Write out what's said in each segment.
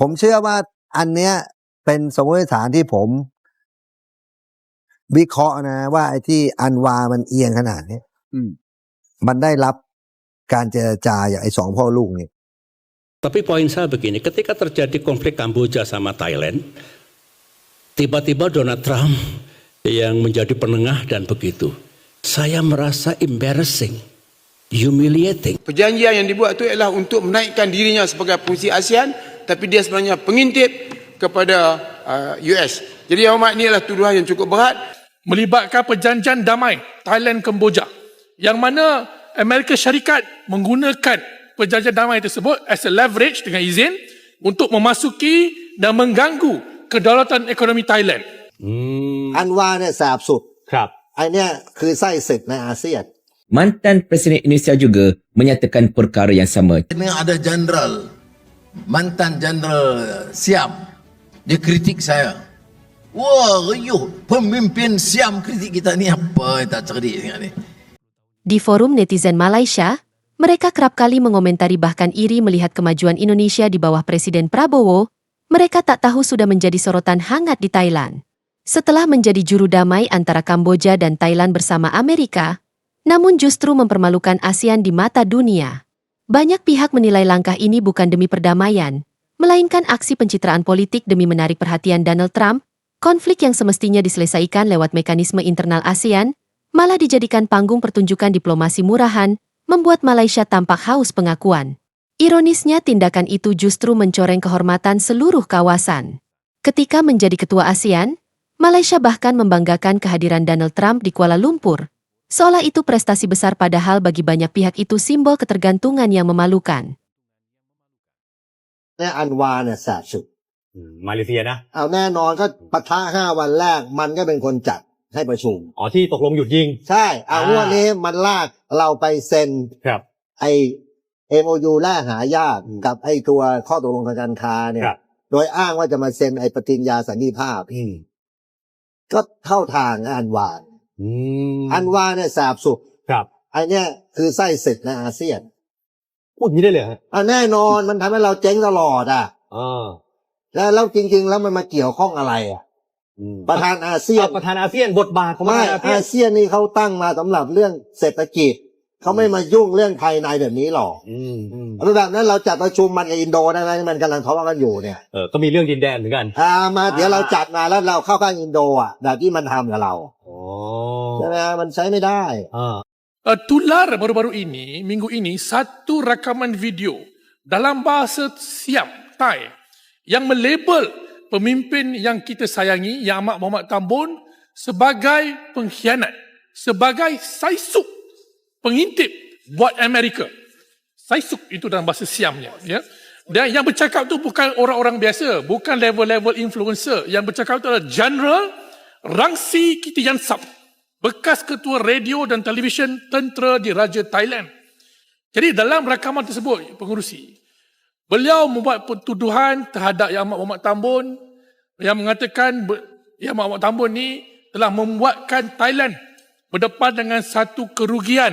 ผมเชื่อว่าอันเนี้ยเป็นสมมติฐานที่ผม วิเคราะห์นะ ว่าไอ้ที่อันวามันเอียงขนาดนี้อืมมันได้รับการเจรจาอย่างไอ้สองพ่อลูกนี่ Tapi poin saya begini, ketika terjadi konflik Kamboja sama Thailand, tiba-tiba Donald Trump yang menjadi penengah dan begitu. Saya merasa embarrassing, humiliating. Perjanjian yang dibuat itu ialah untuk menaikkan dirinya sebagai fungsi ASEAN tapi dia sebenarnya pengintip kepada uh, US. Jadi yang amat ini adalah tuduhan yang cukup berat. melibatkan perjanjian damai Thailand Kemboja yang mana Amerika Syarikat menggunakan perjanjian damai tersebut as a leverage dengan izin untuk memasuki dan mengganggu kedaulatan ekonomi Thailand. อันวาเนี่ยแสบสุด ครับ ไอเนี่ยคือไส้ศึกในอาเซียน Mantan Presiden Indonesia juga menyatakan perkara yang sama. Ini ada jenderal, mantan jenderal Siam. Dia kritik saya. Wah, riuh. Pemimpin Siam kritik kita ni apa yang tak cerdik sangat ni. Di forum netizen Malaysia, mereka kerap kali mengomentari bahkan iri melihat kemajuan Indonesia di bawah Presiden Prabowo, mereka tak tahu sudah menjadi sorotan hangat di Thailand. Setelah menjadi juru damai antara Kamboja dan Thailand bersama Amerika, namun justru mempermalukan ASEAN di mata dunia. Banyak pihak menilai langkah ini bukan demi perdamaian, melainkan aksi pencitraan politik demi menarik perhatian Donald Trump, konflik yang semestinya diselesaikan lewat mekanisme internal ASEAN, malah dijadikan panggung pertunjukan diplomasi murahan, membuat Malaysia tampak haus pengakuan. Ironisnya tindakan itu justru mencoreng kehormatan seluruh kawasan. Ketika menjadi ketua ASEAN, Malaysia bahkan membanggakan kehadiran Donald Trump di Kuala Lumpur. Seolah itu prestasi besar padahal bagi banyak pihak itu simbol ketergantungan yang memalukan. เนี่ยอันวาเนี่ยแสบสุด อืมมาเลเซียนะ เอาแน่นอนก็ปะทะห้าวันแรก มันก็เป็นคนจัดให้ประชุม อ๋อที่ตกลงหยุดยิง ใช่ เอาอ่า งวันนี้มันลากเราไปเซ็น ครับ ไอ MOU แลกหายากกับไอตัวข้อตกลงทางการค้าเนี่ย ครับ โดยอ้างว่าจะมาเซ็นไอปฏิญญาสันติภาพ อืมก็เข้าทางอันวา อืมอันวาเนี่ยแสบสุดครับไอเนี่ยคือไส้ศึกในอาเซียนพูดอย่างนี้ได้เลยเหรอฮะอะแน่นอนมันทำให้เราเจ๊งตลอดอะ อ่าแล้วแล้วจริง ๆ แล้วมันมาเกี่ยวข้องอะไรอะ อืมประธานอาเซียน เอาประธานอาเซียนบทบาทของประไม่ธานอาเซียอานเซียนนี่เขาตั้งมาสำหรับเรื่องเศรษฐกิจเขาไม่มายุ่งเรื่องภายในแบบนี้หรอกอืมอืมเอาแบบนั้นเราจัดประชุมมันกับอินโดได้ไหมมันกำลังทะเลาะกันอยู่เนี่ยเออก็มีเรื่องดินแดนเหมือนกัน อ่ามาเดี๋ยวเราจัดมาแล้วเราเข้าข้างอินโดอะแบบที่มันทำกับเรา Oh. jadi nah, man, saya ni dai. Uh, tular baru-baru ini, minggu ini, satu rakaman video dalam bahasa Siam, Thai, yang melabel pemimpin yang kita sayangi, Yang Amat Muhammad Tambun, sebagai pengkhianat, sebagai saisuk, pengintip buat Amerika. Saisuk itu dalam bahasa Siamnya. Ya. Dan yang bercakap tu bukan orang-orang biasa, bukan level-level influencer. Yang bercakap tu adalah general Rangsi Kitiyansap, bekas ketua radio dan televisyen tentera di Raja Thailand. Jadi dalam rakaman tersebut, pengurusi, beliau membuat tuduhan terhadap Yang Amat Muhammad Tambun yang mengatakan Yang Amat Muhammad Tambun ni telah membuatkan Thailand berdepan dengan satu kerugian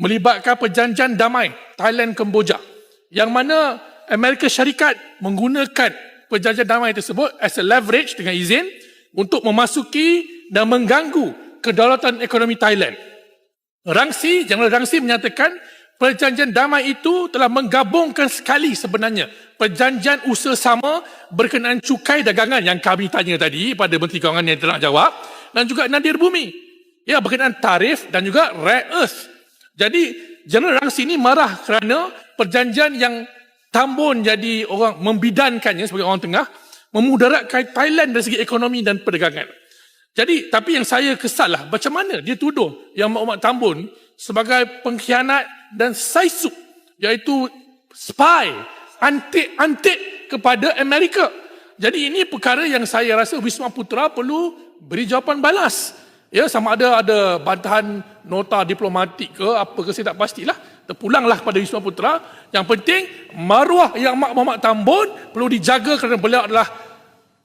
melibatkan perjanjian damai Thailand Kemboja yang mana Amerika Syarikat menggunakan perjanjian damai tersebut as a leverage dengan izin untuk memasuki dan mengganggu kedaulatan ekonomi Thailand. Rangsi, General Rangsi menyatakan perjanjian damai itu telah menggabungkan sekali sebenarnya perjanjian usaha sama berkenaan cukai dagangan yang kami tanya tadi pada Menteri Kewangan yang nak jawab dan juga Nadir Bumi. Ya, berkenaan tarif dan juga rare earth. Jadi, General Rangsi ini marah kerana perjanjian yang Tambun jadi orang membidankannya sebagai orang tengah memudaratkan Thailand dari segi ekonomi dan perdagangan. Jadi, tapi yang saya kesal lah, macam mana dia tuduh yang Muhammad Tambun sebagai pengkhianat dan saisuk, iaitu spy, antik-antik kepada Amerika. Jadi ini perkara yang saya rasa Wisma Putra perlu beri jawapan balas. Ya, sama ada ada bantahan nota diplomatik ke apa ke saya tak pastilah. Terpulanglah pada Wisma Putra. Yang penting maruah yang Mak Muhammad Tambun perlu dijaga kerana beliau adalah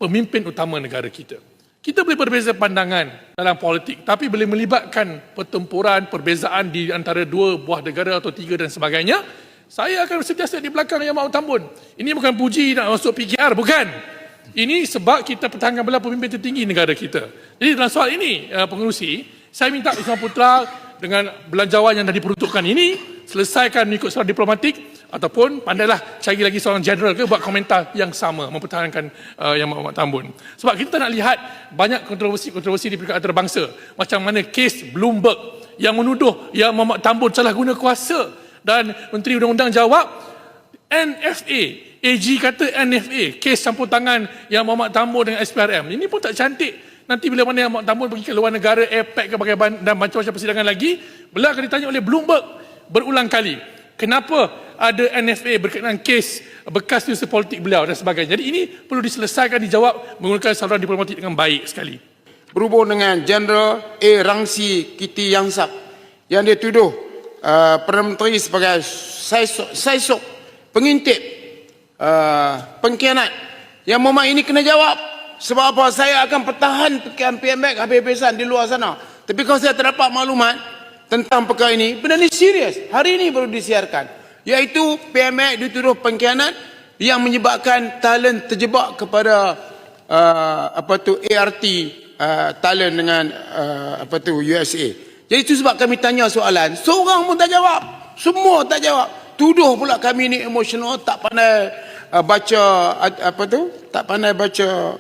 pemimpin utama negara kita. Kita boleh berbeza pandangan dalam politik tapi boleh melibatkan pertempuran, perbezaan di antara dua buah negara atau tiga dan sebagainya Saya akan sentiasa di belakang Yang Mahu Tambun. Ini bukan puji nak masuk PKR, bukan. Ini sebab kita pertahankan belah pemimpin tertinggi negara kita. Jadi dalam soal ini, uh, pengerusi, saya minta Ismail Putra dengan belanjawan yang dah diperuntukkan ini, selesaikan mengikut secara diplomatik ataupun pandailah cari lagi seorang general ke buat komentar yang sama mempertahankan uh, Yang Mahu Tambun. Sebab kita nak lihat banyak kontroversi-kontroversi di peringkat antarabangsa. Macam mana kes Bloomberg yang menuduh Yang Mahu Tambun salah guna kuasa dan Menteri Undang-Undang jawab NFA AG kata NFA kes campur tangan yang Muhammad Tambur dengan SPRM ini pun tak cantik nanti bila mana yang Muhammad Tambur pergi ke luar negara APEC ke bagai dan macam-macam persidangan lagi beliau akan ditanya oleh Bloomberg berulang kali. Kenapa ada NFA berkenaan kes bekas usaha politik beliau dan sebagainya? Jadi ini perlu diselesaikan dijawab menggunakan saluran diplomatik dengan baik sekali. Berhubung dengan Jeneral A. Rangsi Kiti Yangsap yang dia tuduh uh, Perdana Menteri sebagai saisok, saisok pengintip uh, pengkhianat. Yang Muhammad ini kena jawab sebab apa? Saya akan pertahankan PMX habis-habisan di luar sana. Tapi kalau saya terdapat maklumat tentang perkara ini benda ini serius. Hari ini baru disiarkan. Iaitu PMX dituduh pengkhianat yang menyebabkan talent terjebak kepada uh, apa tu ART uh, talent dengan uh, apa tu USA jadi itu sebab kami tanya soalan. Seorang pun tak jawab. Semua tak jawab. Tuduh pula kami ni emosional tak pandai uh, baca uh, apa tu tak pandai baca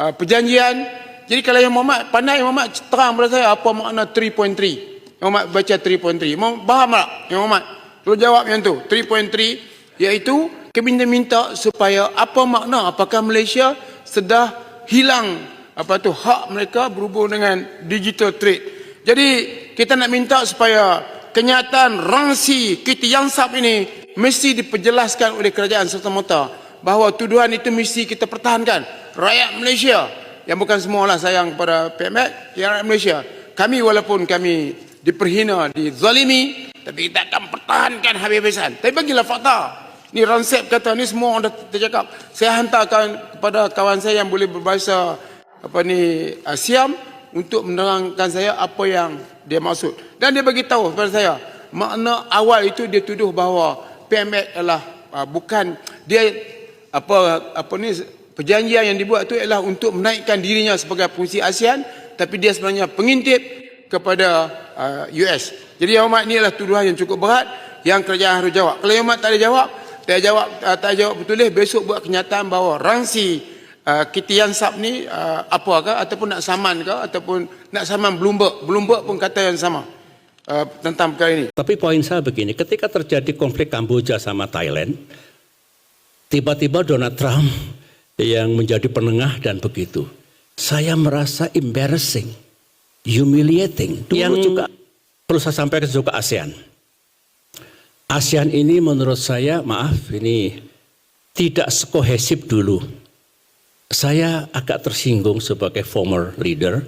uh, perjanjian. Jadi kalau yang Muhammad pandai Muhammad terang pada saya apa makna 3.3 yang Muhammad baca 3.3 Muhammad faham tak yang Muhammad Tolong jawab yang tu. 3.3 iaitu kami minta supaya apa makna apakah Malaysia sedah hilang apa tu hak mereka berhubung dengan digital trade. Jadi kita nak minta supaya kenyataan rangsi Kiti Yangsap ini mesti diperjelaskan oleh kerajaan serta-merta bahawa tuduhan itu mesti kita pertahankan. Rakyat Malaysia yang bukan semualah sayang kepada PMX yang rakyat Malaysia. Kami walaupun kami diperhina dizalimi tapi kita akan pertahankan habis-habisan tapi bagilah fakta. Ni Ransep kata ni semua orang dah tercakap. Saya hantarkan kepada kawan saya yang boleh berbahasa apa ni uh, Siam untuk menerangkan saya apa yang dia maksud. Dan dia bagi tahu kepada saya makna awal itu dia tuduh bahawa PMX adalah uh, bukan dia apa apa ni perjanjian yang dibuat itu adalah untuk menaikkan dirinya sebagai fungsi ASEAN tapi dia sebenarnya pengintip kepada uh, US. Jadi Yang Amat ini adalah tuduhan yang cukup berat yang kerajaan harus jawab. Kalau Yang tak ada jawab, tak jawab uh, tak jawab betul besok buat kenyataan bahawa rangsi uh, Kitian Sap ni uh, apakah ataupun nak saman ke ataupun nak saman Bloomberg. Bloomberg pun kata yang sama uh, tentang perkara ini. Tapi poin saya begini, ketika terjadi konflik Kamboja sama Thailand, tiba-tiba Donald Trump yang menjadi penengah dan begitu. Saya merasa embarrassing, humiliating. Dulu yang juga perlu saya sampaikan juga ASEAN. ASEAN ini menurut saya, maaf ini tidak sekohesif dulu. Saya agak tersinggung sebagai former leader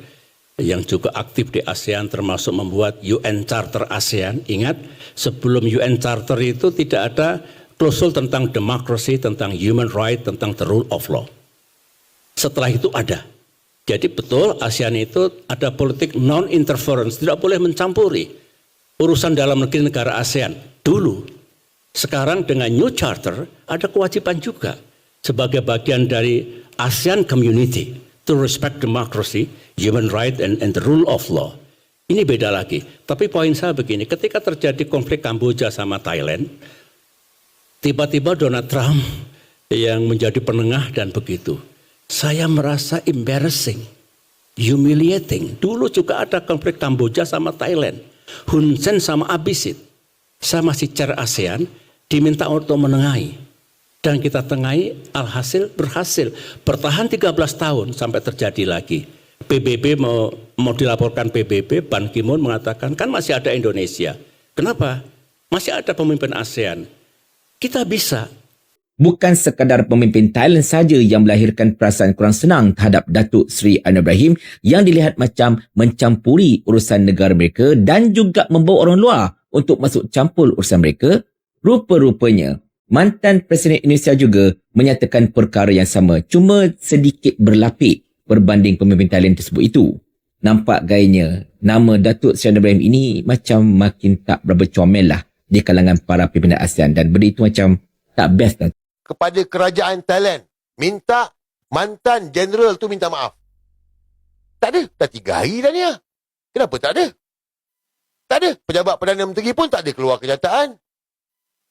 yang juga aktif di ASEAN termasuk membuat UN Charter ASEAN. Ingat, sebelum UN Charter itu tidak ada klausul tentang demokrasi, tentang human right, tentang the rule of law. Setelah itu ada. Jadi betul ASEAN itu ada politik non-interference, tidak boleh mencampuri urusan dalam negeri negara ASEAN. Dulu, sekarang dengan New Charter ada kewajiban juga sebagai bagian dari ASEAN Community to respect democracy, human right, and, and the rule of law. Ini beda lagi. Tapi poin saya begini, ketika terjadi konflik Kamboja sama Thailand, tiba-tiba Donald Trump yang menjadi penengah dan begitu saya merasa embarrassing, humiliating. Dulu juga ada konflik Kamboja sama Thailand, Hun Sen sama Abisit. Saya masih cara ASEAN, diminta untuk menengahi. Dan kita tengahi, alhasil berhasil. Bertahan 13 tahun sampai terjadi lagi. PBB mau, mau dilaporkan PBB, Ban Ki-moon mengatakan, kan masih ada Indonesia. Kenapa? Masih ada pemimpin ASEAN. Kita bisa bukan sekadar pemimpin Thailand saja yang melahirkan perasaan kurang senang terhadap Datuk Seri Anwar Ibrahim yang dilihat macam mencampuri urusan negara mereka dan juga membawa orang luar untuk masuk campur urusan mereka, rupa-rupanya mantan Presiden Indonesia juga menyatakan perkara yang sama cuma sedikit berlapik berbanding pemimpin Thailand tersebut itu. Nampak gayanya nama Datuk Seri Anwar Ibrahim ini macam makin tak berapa comel lah di kalangan para pimpinan ASEAN dan benda itu macam tak best lah. Kepada kerajaan Thailand minta mantan jeneral tu minta maaf. Tak ada. Dah tiga hari dah ni. ah. Kenapa tak ada? Tak ada. Pejabat Perdana Menteri pun tak ada keluar kenyataan.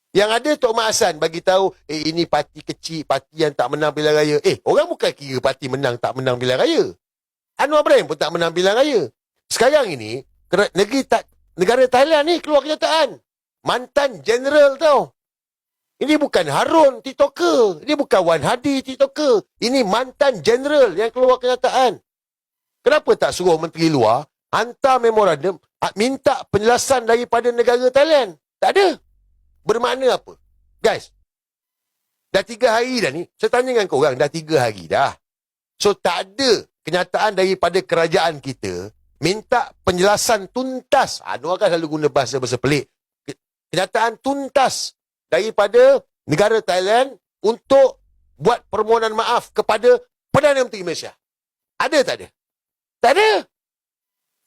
Yang ada Tok Mak Hassan bagi tahu, eh ini parti kecil, parti yang tak menang pilihan raya. Eh, orang bukan kira parti menang tak menang pilihan raya. Anwar Ibrahim pun tak menang pilihan raya. Sekarang ini, negeri tak, negara Thailand ni keluar kenyataan. Mantan jeneral tau. Ini bukan Harun TikToker. Ini bukan Wan Hadi TikToker. Ini mantan jeneral yang keluar kenyataan. Kenapa tak suruh menteri luar hantar memorandum ah, minta penjelasan daripada negara Thailand? Tak ada. Bermakna apa? Guys, dah tiga hari dah ni. Saya tanya dengan korang, dah tiga hari dah. So tak ada kenyataan daripada kerajaan kita minta penjelasan tuntas. Anwar kan selalu guna bahasa-bahasa pelik. Ke- Kenyataan tuntas daripada negara Thailand untuk buat permohonan maaf kepada Perdana Menteri Malaysia. Ada tak ada? Tak ada.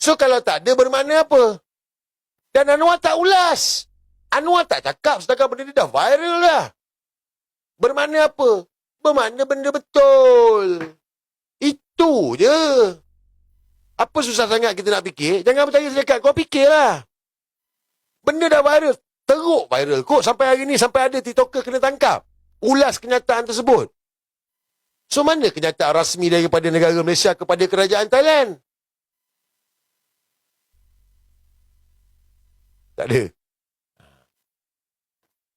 So kalau tak ada bermakna apa? Dan Anwar tak ulas. Anwar tak cakap setakat benda ni dah viral dah. Bermakna apa? Bermakna benda betul. Itu je. Apa susah sangat kita nak fikir? Jangan percaya selekat. Kau fikirlah. Benda dah viral. Teruk viral kot. Sampai hari ni, sampai ada TikToker kena tangkap. Ulas kenyataan tersebut. So, mana kenyataan rasmi daripada negara Malaysia kepada kerajaan Thailand? Tak ada.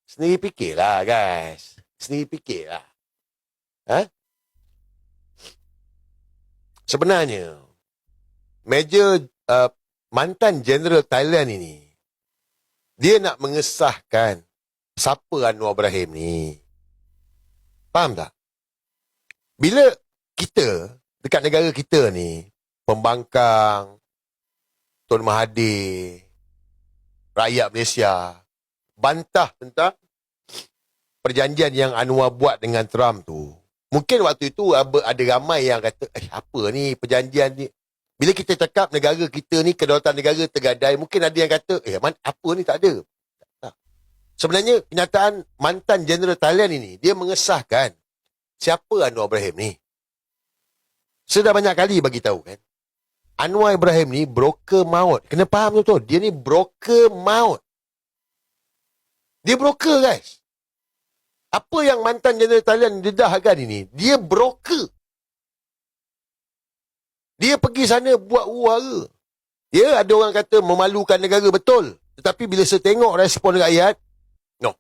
Sendiri fikirlah, guys. Sendiri fikirlah. Ha? Sebenarnya, meja uh, mantan Jeneral Thailand ini, dia nak mengesahkan siapa Anwar Ibrahim ni. Faham tak? Bila kita, dekat negara kita ni, pembangkang, Tun Mahathir, rakyat Malaysia, bantah tentang perjanjian yang Anwar buat dengan Trump tu. Mungkin waktu itu ada ramai yang kata, eh apa ni perjanjian ni? Bila kita cakap negara kita ni, kedaulatan negara tergadai, mungkin ada yang kata, eh man, apa ni tak ada. Tak. Sebenarnya kenyataan mantan Jeneral Thailand ini, dia mengesahkan siapa Anwar Ibrahim ni. Saya dah banyak kali bagi tahu kan. Anwar Ibrahim ni broker maut. Kena faham tu tu. Dia ni broker maut. Dia broker guys. Apa yang mantan Jeneral Thailand dedahkan ini, dia broker. Dia pergi sana buat uara. Ya, ada orang kata memalukan negara betul. Tetapi bila saya tengok respon rakyat, no.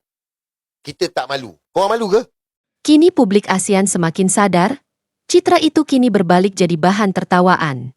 Kita tak malu. Korang malu ke? Kini publik ASEAN semakin sadar, citra itu kini berbalik jadi bahan tertawaan.